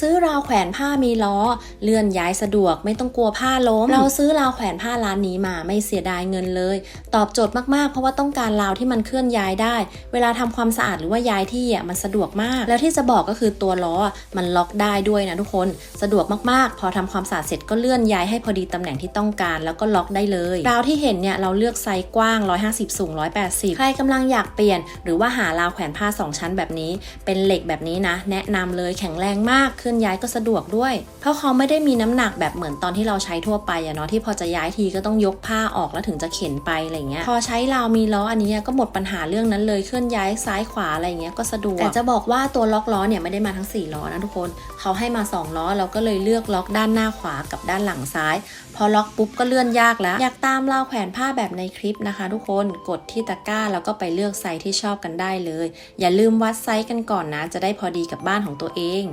ซื้อราวแขวนผ้ามีล้อ เลื่อนย้ายสะดวกไม่ต้องกลัวผ้าล้ม เราซื้อราวแขวนผ้าร้านนี้มาไม่เสียดายเงินเลย ตอบโจทย์มากๆ เพราะว่าต้องการราวที่มันเคลื่อนย้ายได้ เวลาทำความสะอาดหรือว่าย้ายที่อะมันสะดวกมาก แล้วที่จะบอกก็คือตัวล้อมันล็อกได้ด้วยนะทุกคน สะดวกมากๆ พอทำความสะอาดเสร็จก็เลื่อนย้ายให้พอดีตำแหน่งที่ต้องการ แล้วก็ล็อกได้เลยราวที่เห็นเนี่ยเราเลือกไซส์กว้าง 150 สูง 180 ใครกำลังอยากเปลี่ยน หรือว่าหาราวแขวนผ้า 2 ชั้นแบบนี้ เป็นเหล็กแบบนี้นะ แนะนำเลยแข็งแรงมากเคลื่อนย้ายก็สะดวกด้วย เพราะเขาไม่ได้มีน้ำหนักแบบเหมือนตอนที่เราใช้ทั่วไปอะเนาะที่พอจะย้ายทีก็ต้องยกผ้าออกแล้วถึงจะเข็นไปอะไรเงี้ยพอใช้ราวมีล้ออันนี้ก็หมดปัญหาเรื่องนั้นเลยเคลื่อนย้ายซ้ายขวาอะไรเงี้ยก็สะดวกแต่จะบอกว่าตัวล็อกล้อเนี่ยไม่ได้มาทั้ง 4 ล้อนะทุกคนเขาให้มา 2 ล้อเราก็เลยเลือกล็อกด้านหน้าขวากับด้านหลังซ้าย พอล็อกปุ๊บก็เลื่อนยากแล้ว อยากตามราวแขวนผ้าแบบในคลิปนะคะ ทุกคนกดที่ตะกร้าแล้วก็ไปเลือกไซส์ที่ชอบกันได้เลย อย่าลืมวัดไซส์กันก่อนนะ จะได้พอดีกับบ้านของตัวเอง